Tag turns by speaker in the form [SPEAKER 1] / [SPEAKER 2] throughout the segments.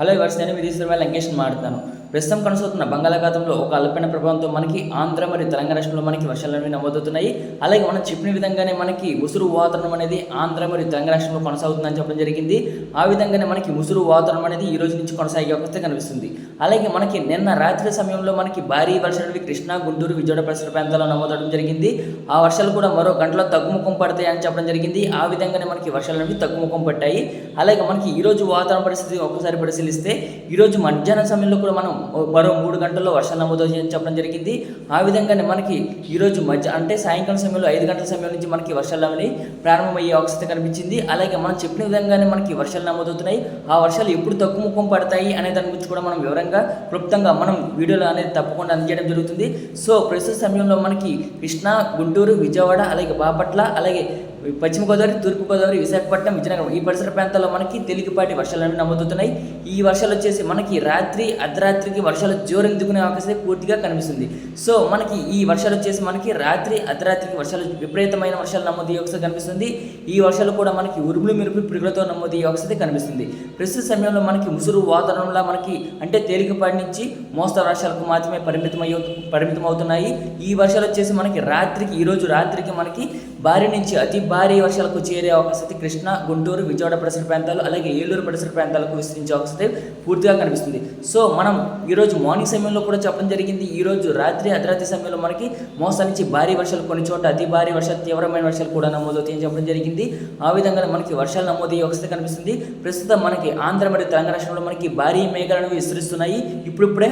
[SPEAKER 1] Hello yours ನಾನು ವಿಧಿಸಿರುವ ಲಂಗೇಶ್ ಮಾಡ್ತಾನು ప్రస్తుతం కొనసాగుతున్న బంగాళాఖాతంలో ఒక అల్పైన ప్రభావంతో మనకి ఆంధ్ర మరియు తెలంగాణ రాష్ట్రంలో మనకి వర్షాలు అనేవి నమోదవుతున్నాయి. అలాగే మనం చెప్పిన విధంగానే మనకి ముసురు వాతావరణం అనేది ఆంధ్ర మరియు తెలంగాణ రాష్ట్రంలో కొనసాగుతుందని చెప్పడం జరిగింది. ఆ విధంగానే మనకి ముసురు వాతావరణం అనేది ఈ రోజు నుంచి కొనసాగే అవకాశం కనిపిస్తుంది. అలాగే మనకి నిన్న రాత్రి సమయంలో మనకి భారీ వర్షాలు అనేవి కృష్ణా గుంటూరు విజయవాడ పరిసర ప్రాంతాల్లో నమోదవడం జరిగింది. ఆ వర్షాలు కూడా మరో గంటలో తగ్గుముఖం పడతాయి అని చెప్పడం జరిగింది. ఆ విధంగానే మనకి వర్షాలు అనేవి తగ్గుముఖం పట్టాయి. అలాగే మనకి ఈరోజు వాతావరణ పరిస్థితి ఒక్కసారి పరిశీలిస్తే ఈ రోజు మధ్యాహ్నం సమయంలో కూడా మనం మరో మూడు గంటల్లో వర్షాలు నమోదవుతాయని చెప్పడం జరిగింది. ఆ విధంగానే మనకి ఈరోజు మధ్య అంటే సాయంకాలం సమయంలో ఐదు గంటల సమయం నుంచి మనకి వర్షాలు అనేవి ప్రారంభమయ్యే అవకాశం కనిపించింది. అలాగే మనం చెప్పిన విధంగానే మనకి వర్షాలు నమోదవుతున్నాయి. ఆ వర్షాలు ఎప్పుడు తక్కువ ముఖం పడతాయి అనే దాని గురించి కూడా మనం వివరంగా క్లుప్తంగా మనం వీడియోలో అనేది తప్పకుండా అందజేయడం జరుగుతుంది. సో ప్రస్తుత సమయంలో మనకి కృష్ణా గుంటూరు విజయవాడ అలాగే బాపట్ల అలాగే పశ్చిమ గోదావరి తూర్పు గోదావరి విశాఖపట్నం విజయనగరం. ఈ పరిసర ప్రాంతాల్లో మనకి తేలికపాటి వర్షాలు అనేవి నమోదవుతున్నాయి. ఈ వర్షాలు వచ్చేసి మనకి రాత్రి అర్ధరాత్రికి వర్షాలు జోరెందుకునే అవకాశం పూర్తిగా కనిపిస్తుంది. సో మనకి ఈ వర్షాలు వచ్చేసి మనకి రాత్రి అర్ధరాత్రికి వర్షాలు విపరీతమైన వర్షాలు నమోదు అవకాశం కనిపిస్తుంది. ఈ వర్షాలు కూడా మనకి ఉరుములు మెరుపు పిడుగులతో నమోదు అవకాశం కనిపిస్తుంది. ప్రస్తుత సమయంలో మనకి ముసురు వాతావరణంలో మనకి అంటే తేలికపాటి నుంచి మోస్తరు వర్షాలకు మాత్రమే పరిమితం అయ్యో పరిమితం అవుతున్నాయి ఈ వర్షాలు వచ్చేసి మనకి రాత్రికి ఈరోజు రాత్రికి మనకి భారీ నుంచి అతి భారీ వర్షాలకు చేరే అవకాశం అయితే కృష్ణా గుంటూరు విజయవాడ పరిసర ప్రాంతాలు అలాగే ఏలూరు పరిసర ప్రాంతాలకు విస్తరించే అవకాశం అయితే పూర్తిగా కనిపిస్తుంది. సో మనం ఈరోజు మార్నింగ్ సమయంలో కూడా చెప్పడం జరిగింది. ఈరోజు రాత్రి అర్ధరాత్రి సమయంలో మనకి మోస్తా నుంచి భారీ వర్షాలు కొన్ని చోట్ల అతి భారీ వర్షాలు తీవ్రమైన వర్షాలు కూడా నమోదవుతాయని చెప్పడం జరిగింది. ఆ విధంగా మనకి వర్షాలు నమోదయ్యే అవకాశం కనిపిస్తుంది. ప్రస్తుతం మనకి ఆంధ్ర మరియు తెలంగాణ రాష్ట్రంలో మనకి భారీ మేఘాలను విస్తరిస్తున్నాయి. ఇప్పుడిప్పుడే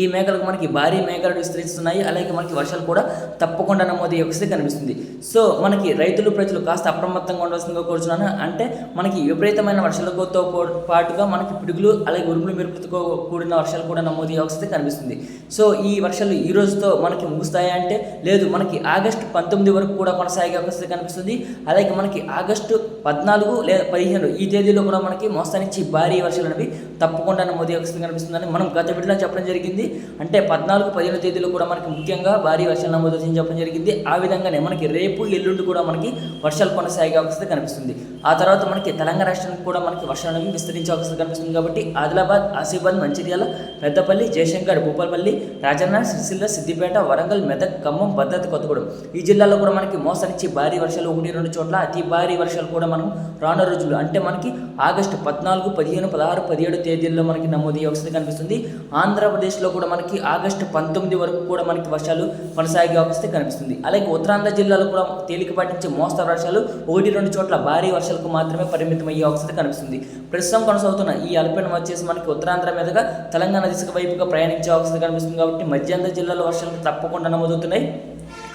[SPEAKER 1] ఈ మేఘాలకు మనకి భారీ మేఘాలు విస్తరిస్తున్నాయి. అలాగే మనకి వర్షాలు కూడా తప్పకుండా నమోదయ్యే అవకాశం కనిపిస్తుంది. సో మనకి రైతులు ప్రజలు కాస్త అప్రమత్తంగా ఉండవలసిందిగా కోరుచున్నాను. అంటే మనకి విపరీతమైన వర్షాలతో పాటుగా మనకి పిడుగులు అలాగే ఉరుములు మెరుపులతో కూడిన వర్షాలు కూడా నమోదయ్యే అవకాశం కనిపిస్తుంది. సో ఈ వర్షాలు ఈ రోజుతో మనకి ముగుస్తాయి అంటే లేదు. మనకి ఆగస్టు పంతొమ్మిది వరకు కూడా కొనసాగే అవకాశం కనిపిస్తుంది. అలాగే మనకి ఆగస్టు పద్నాలుగు లేదా పదిహేను ఈ తేదీలో కూడా మనకి మోస్తానిచ్చి భారీ వర్షాలు అనేవి తప్పకుండా నమోదు అవకాశం కనిపిస్తుందని మనం గత వీడియోలో చెప్పడం జరిగింది. అంటే పద్నాలుగు పదిహేను తేదీలో కూడా మనకి ముఖ్యంగా భారీ వర్షాలు నమోదు చెప్పడం జరిగింది. ఆ విధంగానే మనకి రేపు ఎల్లుండి కూడా మనకి వర్షాలు కొనసాగే అవకాశం కనిపిస్తుంది. ఆ తర్వాత మనకి తెలంగాణ రాష్ట్రానికి కూడా మనకి వర్షాలు అనేవి విస్తరించే అవకాశం కనిపిస్తుంది కాబట్టి ఆదిలాబాద్ ఆసిఫాబాద్ మంచిర్యాల పెద్దపల్లి జయశంకర్ భూపాలపల్లి రాజన్న సిరిసిల్ల సిద్దిపేట వరంగల్ మెదక్ ఖమ్మం భద్రత కొత్తగూడెం. ఈ జిల్లాలో కూడా మనకి మోసరించి భారీ వర్షాలు ఒకటి రెండు చోట్ల అతి భారీ వర్షాలు కూడా మనం రానున్న రోజులు అంటే మనకి ఆగస్టు పద్నాలుగు పదిహేను పదహారు పదిహేడు తేదీల్లో మనకి నమోదు అవకాశం కనిపిస్తుంది. ఆంధ్రప్రదేశ్లో కూడా మనకి ఆగస్టు పంతొమ్మిది వరకు కూడా మనకి వర్షాలు కొనసాగే అవకాశం కనిపిస్తుంది. అలాగే ఉత్తరాంధ్ర జిల్లాలో కూడా తేలికపాటి నుంచి మోస్తరు వర్షాలు ఒకటి రెండు చోట్ల భారీ వర్షాలకు మాత్రమే పరిమితం అయ్యే అవకాశం కనిపిస్తుంది. ప్రస్తుతం కొనసాగుతున్న ఈ అల్పీడనం వచ్చేసి మనకి ఉత్తరాంధ్ర మీదుగా తెలంగాణ దిశ వైపుగా ప్రయాణించే అవకాశం కనిపిస్తుంది కాబట్టి మధ్యాంధ్ర జిల్లాలో వర్షాలు తప్పకుండా నమోదవుతున్నాయి.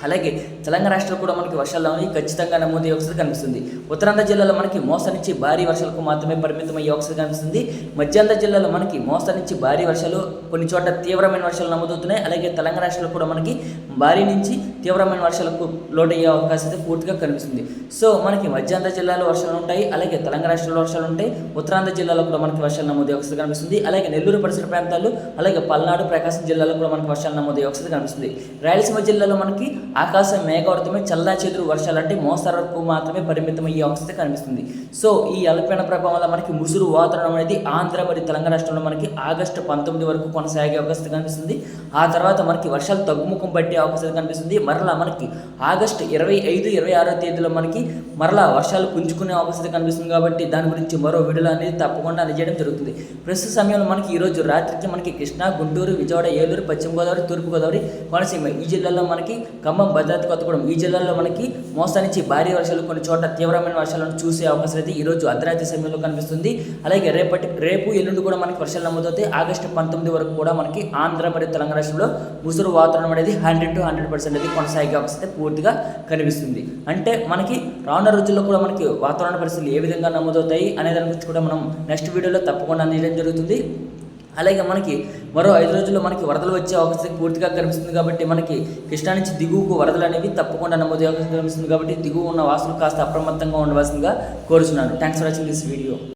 [SPEAKER 1] అలాగే తెలంగాణ రాష్ట్రంలో కూడా మనకి వర్షాలు ఖచ్చితంగా నమోదయ్యే అవకాశం కనిపిస్తుంది. ఉత్తరాంధ్ర జిల్లాలో మనకి మోస్తా నుంచి భారీ వర్షాలకు మాత్రమే పరిమితమయ్యే అయ్యే కనిపిస్తుంది. మధ్యాంధ్ర జిల్లాలో మనకి మోస్తా నుంచి భారీ వర్షాలు కొన్ని చోట్ల తీవ్రమైన వర్షాలు నమోదవుతున్నాయి. అలాగే తెలంగాణ రాష్ట్రంలో కూడా మనకి భారీ నుంచి తీవ్రమైన వర్షాలకు లోటయ్యే అవకాశం అయితే పూర్తిగా కనిపిస్తుంది. సో మనకి మధ్యాంధ్ర జిల్లాలో వర్షాలు ఉంటాయి అలాగే తెలంగాణ రాష్ట్రంలో వర్షాలు ఉంటాయి ఉత్తరాంధ్ర జిల్లాలో కూడా మనకి వర్షాలు నమోదు అవకాశం కనిపిస్తుంది అలాగే నెల్లూరు పరిసర ప్రాంతాలు అలాగే పల్నాడు ప్రకాశం జిల్లాలో కూడా మనకి వర్షాలు నమోదు అవకాశం కనిపిస్తుంది. రాయలసీమ జిల్లాలో మనకి ఆకాశం మేఘవర్తమే చల్లా చెదురు వర్షాలు అంటే మోస్తరు వరకు మాత్రమే పరిమితం అయ్యే కనిపిస్తుంది. సో ఈ అల్పీన ప్రభావం వల్ల మనకి ముసురు వాతావరణం అనేది ఆంధ్ర మరియు తెలంగాణ రాష్ట్రంలో మనకి ఆగస్టు పంతొమ్మిది వరకు కొనసాగే అవకాశం కనిపిస్తుంది. ఆ తర్వాత మనకి వర్షాలు తగ్గుముఖం పట్టే అవకాశం కనిపిస్తుంది. మరలా మనకి ఆగస్ట్ ఇరవై ఐదు ఇరవై ఆరో తేదీలో మనకి మరలా వర్షాలు పుంజుకునే అవకాశం కనిపిస్తుంది కాబట్టి దాని గురించి మరో విడుదల అనేది తప్పకుండా అందజేయడం జరుగుతుంది. ప్రస్తుత సమయంలో మనకి ఈ రోజు రాత్రికి మనకి కృష్ణా గుంటూరు విజయవాడ ఏలూరు పశ్చిమ గోదావరి తూర్పు గోదావరి కోనసీమ ఈ జిల్లాలో మనకి ఖమ్మం భద్రాద్రి కొత్తగూడెం ఈ జిల్లాలో మనకి మోస్తా నుంచి భారీ వర్షాలు కొన్ని చోట్ల తీవ్రమైన వర్షాలను చూసే అవకాశం అయితే ఈరోజు అర్ధరాత్రి సమయంలో కనిపిస్తుంది. అలాగే రేపటి రేపు ఎల్లుండి కూడా మనకి వర్షాలు నమోదవుతాయి. ఆగస్టు పంతొమ్మిది వరకు కూడా మనకి ఆంధ్ర మరియు తెలంగాణ రాష్ట్రంలో ముసురు వాతావరణం అనేది హండ్రెడ్ టు హండ్రెడ్ పర్సెంట్ అయితే కొనసాగే అవకాశం అయితే పూర్తిగా కనిపిస్తుంది. అంటే మనకి రానున్న రోజుల్లో కూడా మనకి వాతావరణ పరిస్థితులు ఏ విధంగా నమోదవుతాయి అనే దాని గురించి కూడా మనం నెక్స్ట్ వీడియోలో తప్పకుండా అందించడం జరుగుతుంది. అలాగే మనకి మరో ఐదు రోజుల్లో మనకి వరదలు వచ్చే అవకాశం పూర్తిగా కనిపిస్తుంది కాబట్టి మనకి కృష్ణా నుంచి దిగువకు వరదలు అనేవి తప్పకుండా నమోదు అవకాశం కనిపిస్తుంది కాబట్టి దిగువ ఉన్న వాసులు కాస్త అప్రమత్తంగా ఉండవలసిందిగా కోరుచున్నాను. Thanks for watching this video